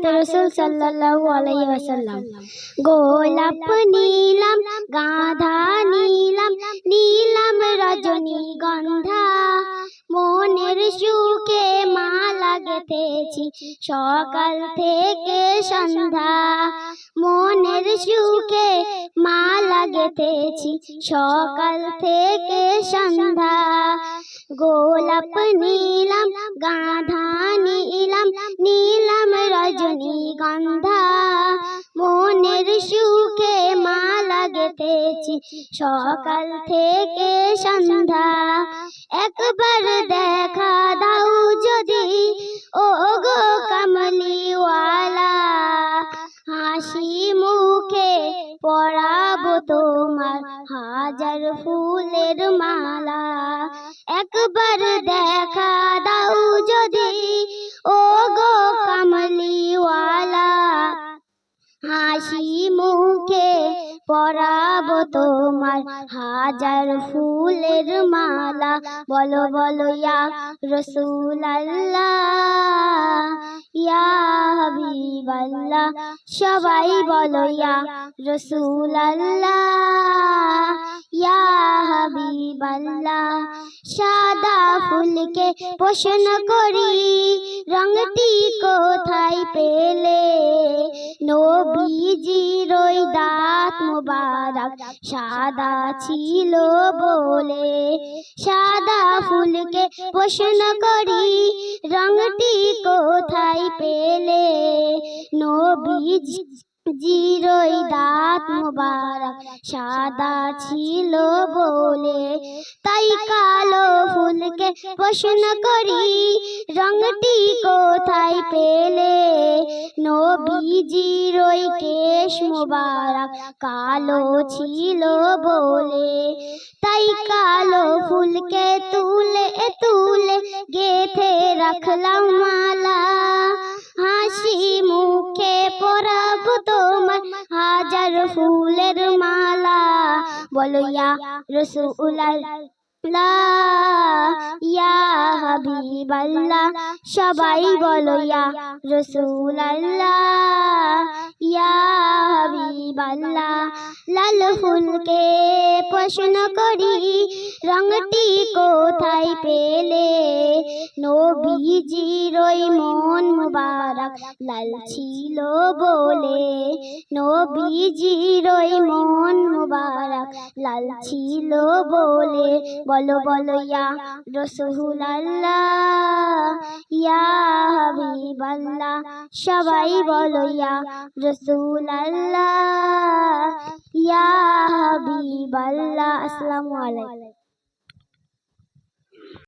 সুন্নাত রসুল সাল্লাল্লাহু আলাইহি ওয়াসাল্লাম গোলাপ নীলাম গাঁধা নীলাম নীলাম রজনী গন্ধা মনের সুখে মালা গেথেছি সকাল থেকে সন্ধ্যা। মনের সুখে মালা গেথেছি সকাল থেকে সন্ধ্যা। গোলাপ নীলাম, গাঁধা নীলাম নীলাম রজনী গন্ধা, মনের সুখে মালা গেথেছি। সকাল থেকে সন্ধ্যা, একবার দেখা দাও যদি। ও গো কামলিওয়ালা, হাসি মুখে পরাবো তোমার হাজার ফুলের মালা। একবার দেখা দাও পরাবো তোমার হাজার ফুলের মালা। বলো বলো, ইয়া রসুল আল্লাহ সবাই বলো, ইয়া রসুল আল্লাহ ইয়া সাদা ফুলকে পোষণ করি, রংটি কোথায় পেলে? নবীজির ওই দাঁত মোবারক সাদা ছিল বলে। সাদা ফুলকে প্রশ্ন করি রংটি কোথায় পেলে? নবীজি জিরোই দাঁত মোবারক সাদা ছিল বলে। তাই কালো ফুলকে প্রশ্ন করি রংটি কোথায় পেলে? নবীজির ওই কেশ মোবারক, কালো ছিল বলে। তাই কালো ফুলকে তুলে তুলে গেথে রাখলাম মালা। হাসি মুখে পরাব তোমার হাজার ফুলের মালা। বলো ইয়া সবাই বলো ইয়া রসুলাল্লাহ ইয়া হাবিবাল্লাহ লাল ফুলকে প্রশ্ন করি রংটি কোথায় পেলে? নবীজির ওই মন মুবারক, লাল ছিল বলে। নবীজির ওই মন মুবারক, লাল ছিল বলে। বলো বলো, ইয়া রসুল আল্লাহ ইয়া হাবিবাল্লাহ। সবাই বলো, ইয়া রসুল আল্লাহ ইয়া হাবিবাল্লাহ। আসসালামু আলাইকুম।